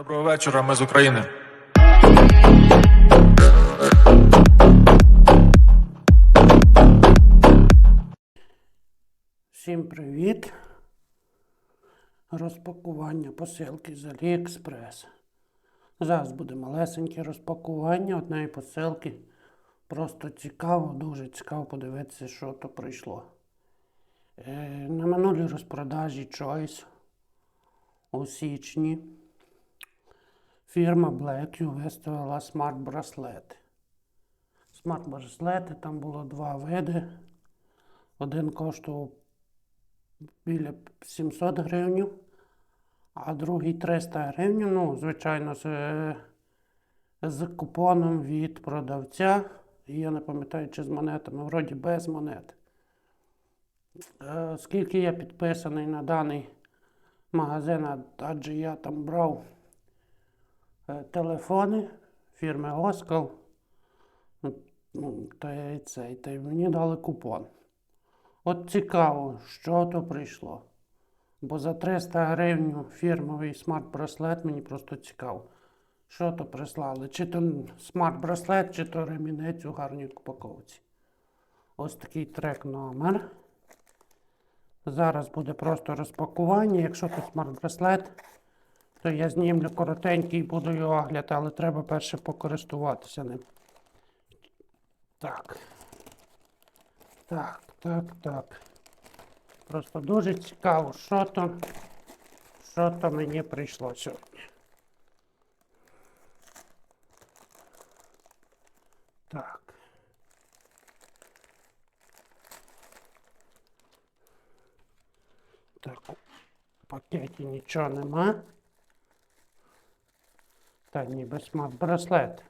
Доброго вечора, ми з України. Всім привіт! Розпакування посилки з Aliexpress. Зараз буде малесеньке розпакування однієї посилки. Просто цікаво, дуже цікаво подивитися, що то прийшло. Е, на минулій розпродажі Choice у січні фірма Blackview виставила смарт-браслети. Смарт-браслети там було два види. Один коштував біля 700 гривень, а другий 300 гривень. Ну, звичайно, з, з купоном від продавця. Я не пам'ятаю, чи з монетами, вроді без монет. Е, Оскільки я підписаний на даний магазин, адже я там брав телефони фірми Оскал, ну, та й цей, та й мені дали купон. От цікаво, що то прийшло. Бо за 300 гривень фірмовий смарт-браслет мені просто цікаво. Що то прислали? Чи то смарт-браслет, чи то ремінець у гарній упаковці. Ось такий трек номер. Зараз буде просто розпакування. Якщо то смарт-браслет, то я знімлю коротенький і буду його огляд, але треба перше покористуватися ним. Так. Так, так, так. Просто дуже цікаво, що то, що то мені прийшло сьогодні. Так. Так, у пакеті нічого нема. Та ніби смарт браслет.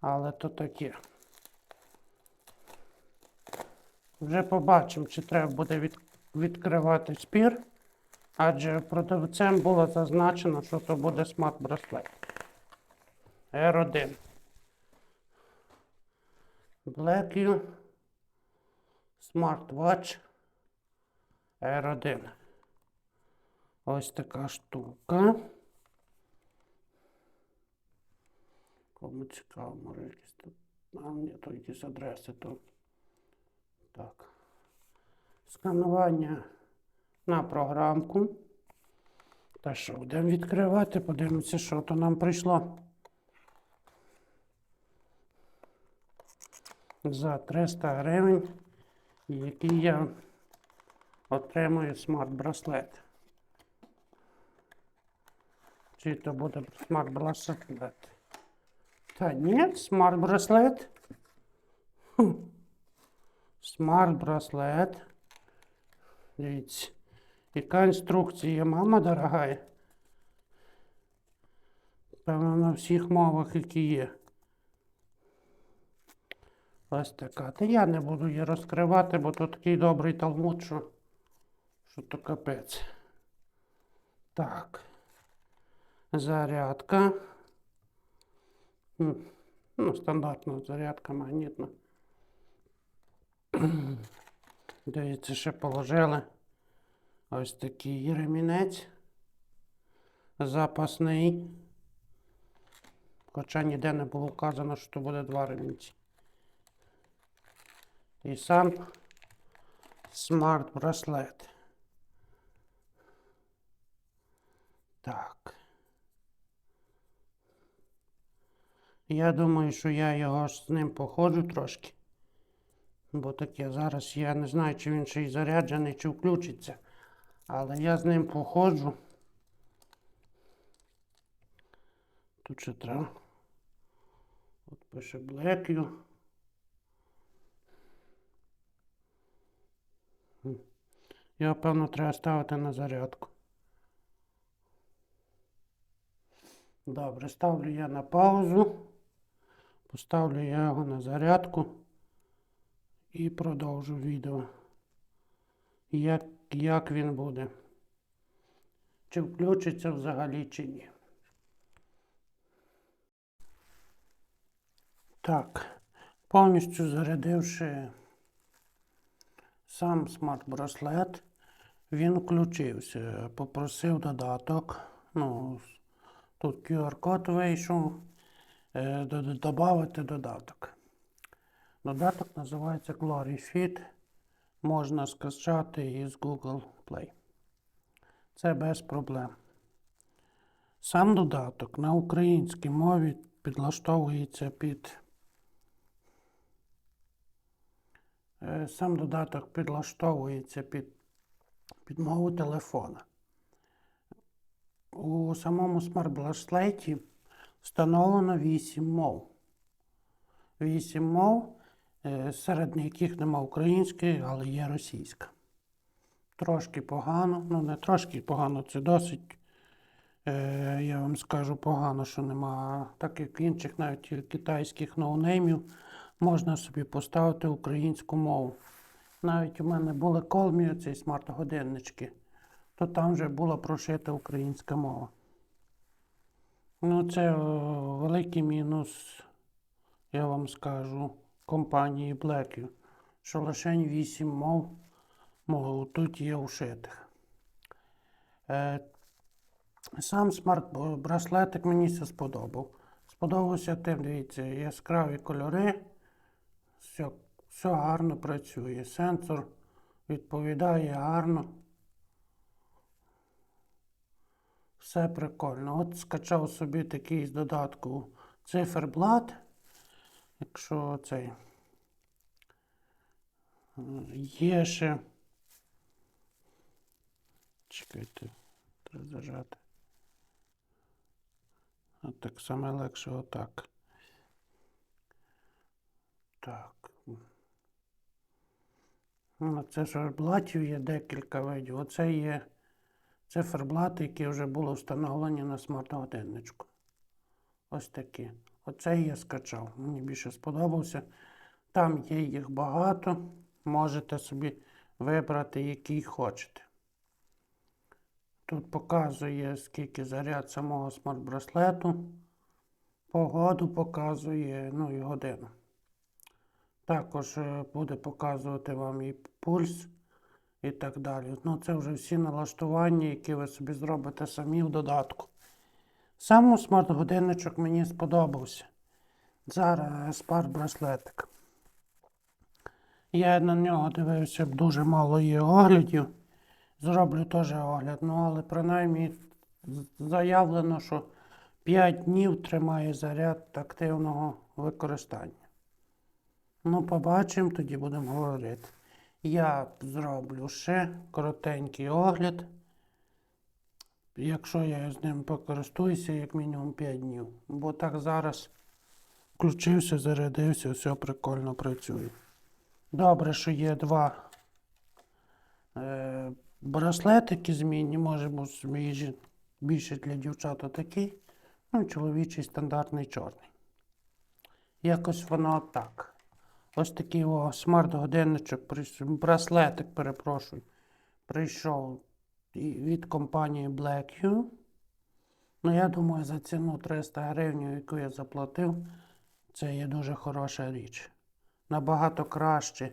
Але то таке. Вже побачимо, чи треба буде від, відкривати спір, адже продавцем було зазначено, що то буде смарт-браслет. R1. Blackview Smartwatch R1. Ось така штука. Кому цікаво, може якісь тут. А, ні, то якісь адреси тут. Так. Сканування на програмку. Та що, будемо відкривати, подивимося, що то нам прийшло. За 300 гривень, який я отримую смарт-браслет. Чи то буде смарт-браслет? Та ні, смарт-браслет. Смарт-браслет. Дивіться. Яка інструкція, мама дорогая? Певно, на всіх мовах, які є. Ось така. Та я не буду її розкривати, бо тут такий добрий талмуд, що, що то капець. Так. Зарядка. Ну, стандартна зарядка магнітна. Дивіться, ще положили ось такий ремінець запасний. Хоча ніде не було вказано, що то буде два ремінці. І сам смарт-браслет. Так. Я думаю, що я його з ним походжу трошки. Бо таке зараз я не знаю, чи він ще й заряджений, чи включиться. Але я з ним походжу. Тут ще треба. От пише. М. Його, певно, треба ставити на зарядку. Добре, ставлю я на паузу. Поставлю я його на зарядку і продовжу відео. Як, як він буде. Чи включиться взагалі, чи ні. Так, повністю зарядивши сам смарт-браслет, Він включився, попросив додаток. Ну, тут QR-код вийшов. Е, Додати додаток. Додаток називається Glory Fit. Можна скачати із Google Play. Це без проблем. Сам додаток на українській мові підлаштовується під. Е, Сам додаток підлаштовується під, під мову телефона. У самому смарт-браслеті встановлено 8 мов. 8 мов, е, серед яких нема української, але є російська. Трошки погано, ну не трошки погано, це досить. Е, я вам скажу погано, що нема, так як інших навіть китайських ноунеймів, можна собі поставити українську мову. Навіть у мене були колмі, ці смарт-годиннички, то там вже була прошита українська мова. Ну, це великий мінус, я вам скажу, компанії Blackview, що лише 8 мов, мов тут є ушитих. Е, Сам смарт-браслетик мені все сподобав. Сподобався тим, дивіться, яскраві кольори, все, все гарно працює. Сенсор відповідає гарно. Все прикольно. От скачав собі такий з додатку циферблат. Якщо цей е, є ще. Чекайте, треба зажати. А так саме легше отак. Так. Ну, циферблатів є декілька видів. Оце є циферблати, які вже були встановлені на смарт-годинничку. Ось такі. Оце я скачав. Мені більше сподобався. Там є їх багато. Можете собі вибрати, який хочете. Тут показує, скільки заряд самого смарт-браслету. Погоду показує, ну і годину. Також е, буде показувати вам і пульс і так далі. Ну, це вже всі налаштування, які ви собі зробите самі в додатку. Сам смарт-годинничок мені сподобався. Зараз смарт-браслетик. Я на нього дивився, дуже мало є оглядів. Зроблю теж огляд, ну але принаймні заявлено, що 5 днів тримає заряд активного використання. Ну, побачимо, тоді будемо говорити. Я зроблю ще коротенький огляд. Якщо я з ним покористуюся, як мінімум 5 днів. Бо так зараз включився, зарядився, все прикольно працює. Добре, що є два е, браслетики змінні, може бути більше для дівчат отакий. Ну, чоловічий стандартний чорний. Якось воно так. Ось такий о, смарт-годинничок, браслетик, перепрошую, прийшов від компанії Blackview. Ну, я думаю, за ціну 300 гривень, яку я заплатив, це є дуже хороша річ. Набагато краще,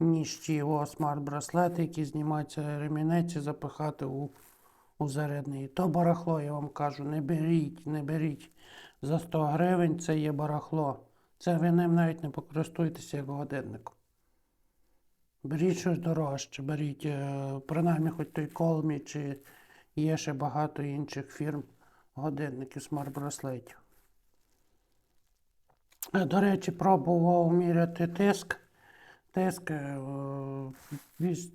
ніж ті смарт-браслети, які знімаються ремінець і запихати у, у зарядний. То барахло, я вам кажу, не беріть, не беріть. За 100 гривень це є барахло. Це ви ним навіть не покористуєтеся як годинником. Беріть щось дорожче, беріть, е, принаймні хоч той колмі, чи є ще багато інших фірм годинників смарт-браслетів. Е, До речі, пробував міряти тиск. Тиск е,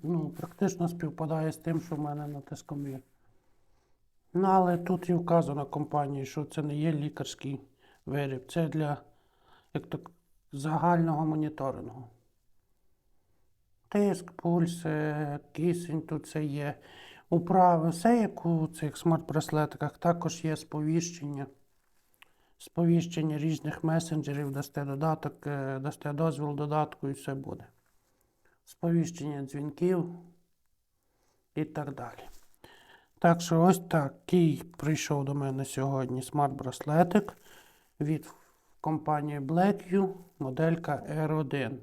ну, практично співпадає з тим, що в мене на тискомір. Ну, але тут і вказано компанії, що це не є лікарський виріб. Це для як то, загального моніторингу. Тиск, пульс, кисень, тут це є. Управи, все як у цих смарт-браслетиках. Також є сповіщення. Сповіщення різних месенджерів, дасте додаток, е, дасте дозвіл додатку і все буде. Сповіщення дзвінків і так далі. Так що ось такий прийшов до мене сьогодні смарт-браслетик від компанії Blackview, моделька R1.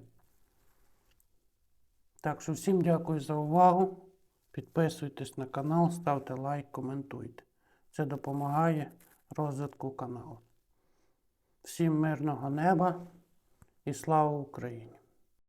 Так що всім дякую за увагу. Підписуйтесь на канал, ставте лайк, коментуйте. Це допомагає розвитку каналу. Всім мирного неба і слава Україні!